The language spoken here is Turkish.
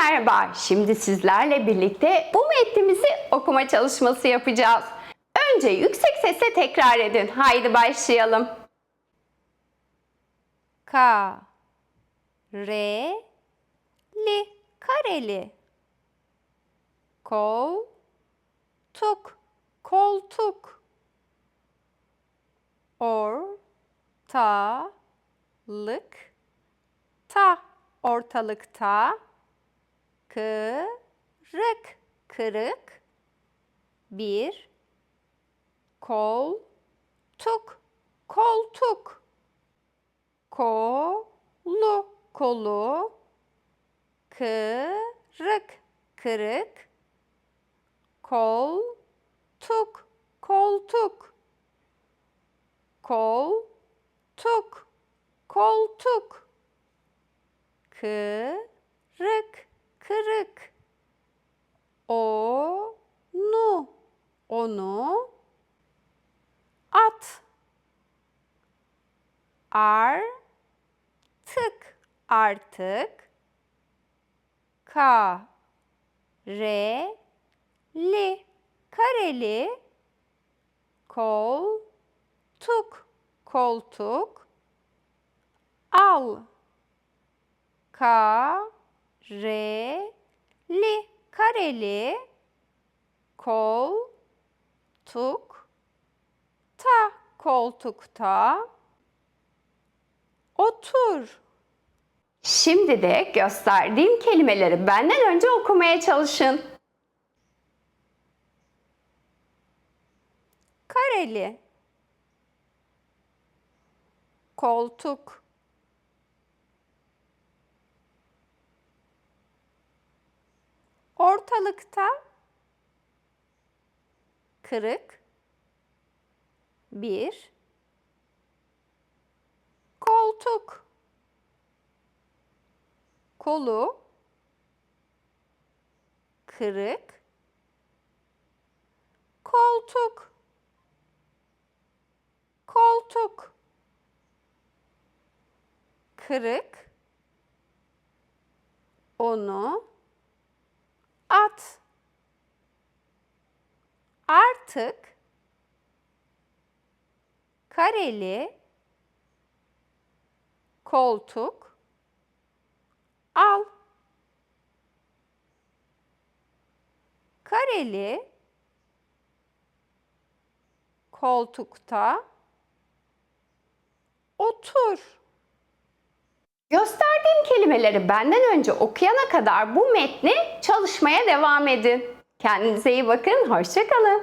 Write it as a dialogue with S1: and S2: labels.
S1: merhaba. Şimdi sizlerle birlikte bu metnimizi okuma çalışması yapacağız. Önce yüksek sesle tekrar edin. Haydi başlayalım.
S2: Ka re li kareli kol tuk koltuk or ta lık ta ortalıkta kırık. Kırık. Bir. Kol tuk koltuk. Kolu. Kolu. Kırık. Kırık. Koltuk. Koltuk. Koltuk. Koltuk. Kırık kırık. Onu onu at. Artık artık ka re li kareli koltuk koltuk al. Ka re li kareli. Koltuk. Ta koltukta. Otur.
S1: Şimdi de gösterdiğim kelimeleri benden önce okumaya çalışın.
S2: kareli. Koltuk ortalıkta kırık. Bir. Koltuk. Kolu. Kırık. Koltuk. Koltuk. Kırık. Onu at artık kareli koltuk al kareli koltukta otur.
S1: Gösterdiğim kelimeleri benden önce okuyana kadar bu metni çalışmaya devam edin. Kendinize iyi bakın, hoşçakalın.